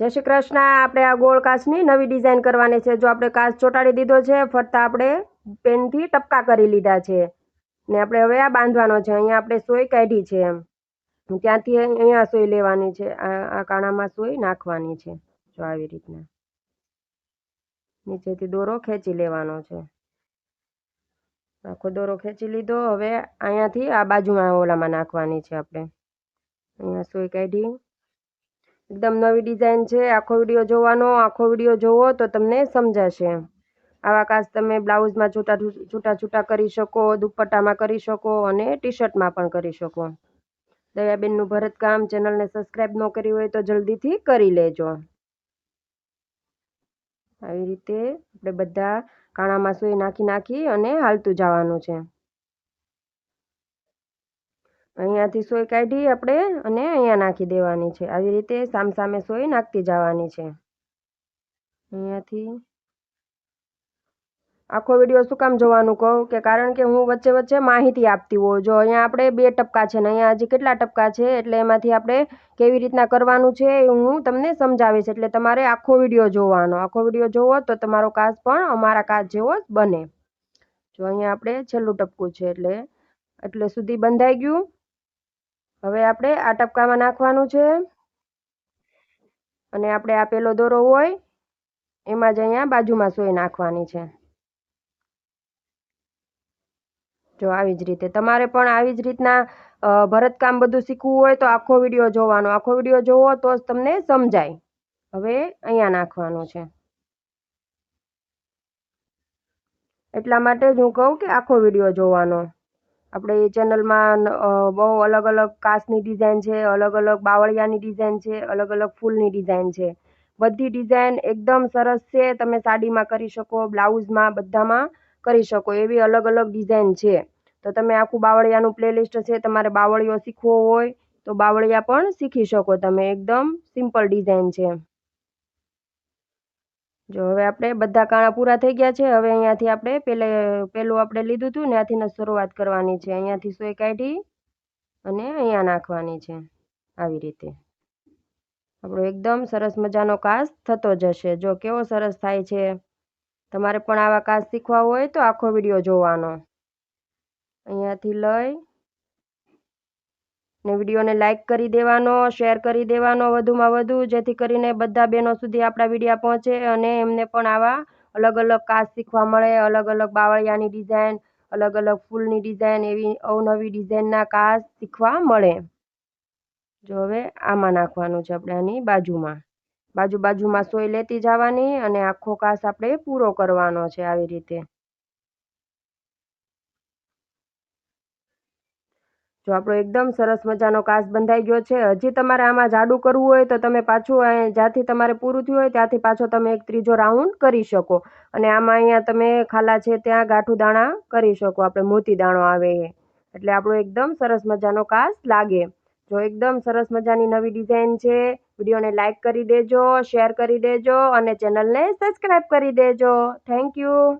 જય શ્રી કૃષ્ણ. આપણે આ ગોળ કાચની નવી ડિઝાઇન કરવાની છે. જો આપણે કાચ ચોંટાડી દીધો છે, ફરતા આપણે પેનથી ટપકા કરી લીધા છે. ને આપણે હવે આ બાંધવાનો છે. અહીંયા આપણે સોય કાઢી છે એમ. ત્યાંથી અહીંયા સોય લેવાની છે. આ કાણામાં સોય નાખવાની છે. જો આવી રીતના. નીચેથી દોરો ખેંચી લેવાનો છે. આખો દોરો ખેંચી લીધો. હવે અહીંયાથી આ બાજુમાં ઓલામાં નાખવાની છે આપણે. અહીંયા સોય કાઢી. એકદમ નવી ડિઝાઇન છે. આખો વીડિયો જોવાનો, આખો વીડિયો જોવો તો તમને સમજાશે. આવા કાચ તમે બ્લાઉઝમાં છૂટા છૂટા છૂટા કરી શકો, દુપટ્ટામાં કરી શકો અને ટી શર્ટમાં પણ કરી શકો. દયાબેનનું ભરતકામ ચેનલને સબસ્ક્રાઈબ ન કરી હોય તો જલ્દીથી કરી લેજો. આવી રીતે આપણે બધા કાણામાં સુઈ નાખી નાખી અને હાલતું જવાનું છે. અહીંયાથી સોય કાઢી આપણે અને અહીંયા નાખી દેવાની છે. આવી રીતે સામસામે સોય નાખતી જવાની છે. અહીંયાથી આખો વીડિયો શું કામ જોવાનું કહું? કે કારણ કે હું વચ્ચે વચ્ચે માહિતી આપતી હોઉં. જો અહીંયા આપણે બે ટપકા છે ને અહીંયા હજી કેટલા ટપકા છે? એટલે એમાંથી આપણે કેવી રીતના કરવાનું છે એ હું તમને સમજાવીશ. એટલે તમારે આખો વીડિયો જોવાનો. આખો વીડિયો જોવો તો તમારો કાચ પણ અમારા કાચ જેવો બને. જો અહીંયા આપણે છેલ્લું ટપકું છે એટલે એટલે સુધી બંધાઈ ગયું. હવે આપણે આ ટપકામાં નાખવાનું છે. અને આપણે આ પેલો દોરો હોય, એમાં જ અહીંયા બાજુમાં સોય નાખવાની છે. જો આવી જ રીતે. તમારે પણ આવી જ રીતના ભરતકામ બધું શીખવું હોય તો આખો વીડિયો જોવાનો. આખો વીડિયો જોવો તો જ તમને સમજાય. હવે અહીંયા નાખવાનું છે. એટલા માટે જ હું કહું કે આખો વીડિયો જોવાનો. આપણે એ ચેનલમાં બહુ અલગ અલગ કાચની ડિઝાઇન છે, અલગ અલગ બાવળિયાની ડિઝાઇન છે, અલગ અલગ ફૂલની ડિઝાઇન છે. બધી ડિઝાઇન એકદમ સરસ છે, તમે સાડીમાં કરી શકો, બ્લાઉઝમાં, બધામાં કરી શકો, એવી અલગ અલગ ડિઝાઇન છે. તો તમે આખું બાવળિયાનું પ્લેલિસ્ટ છે, તમારે બાવળિયો શીખવો હોય, તો બાવળિયા પણ શીખી શકો તમે, એકદમ સિમ્પલ ડિઝાઇન છે. જો હવે આપણે બધા કાણા પૂરા થઈ ગયા છે, હવે અહીંયાથી આપણે પેલે, પેલું આપણે લીધું હતું, ત્યાંથી શરૂઆત કરવાની છે. અહીંયાથી સોય કાઢી અને અહીંયા નાખવાની છે, આવી રીતે. આપણો એકદમ સરસ મજાનો કાસ થતો જશે. જો કેવો સરસ થાય છે. તમારે પણ આવા કાસ શીખવા હોય તો આખો વીડિયો જોવાનો. અહીંયાથી લઈ ને વિડીયોને લાઇક કરી દેવાનો શેર કરી દેવાનો વધુમાં વધુ, જેથી કરીને બધા બહેનો સુધી આપણા વિડીયા પહોંચે અને એમને પણ આવા અલગ અલગ કાચ શીખવા મળે, અલગ અલગ બાવળિયાની ડિઝાઇન અલગ અલગ ફૂલની ડિઝાઇન એવી અવનવી ડિઝાઇનના કાચ શીખવા મળે. જો હવે આમાં નાખવાનું છે આપણે આની બાજુમાં. બાજુ બાજુમાં સોય લેતી જવાની અને આખો કાચ આપણે પૂરો કરવાનો છે આવી રીતે. જો આપણો એકદમ સરસ મજાનો કાસ બંધાઈ ગયો છે, હજી તમારે આમાં જાડું કરવું હોય તો તમે પાછું જ્યાંથી તમારે પૂરું થયું હોય ત્યાંથી પાછો તમે એક ત્રીજો રાઉન્ડ કરી શકો. અને આમાં અહીંયા તમે ખાલા છે ત્યાં ગાંઠું દાણા કરી શકો, આપણે મોતી દાણો આવે એ. એટલે આપણો એકદમ સરસ મજાનો કાસ લાગે. જો એકદમ સરસ મજાની નવી ડિઝાઇન છે, વિડીયોને લાઇક કરી દેજો શેર કરી દેજો અને ચેનલને સબસ્ક્રાઈબ કરી દેજો. Thank you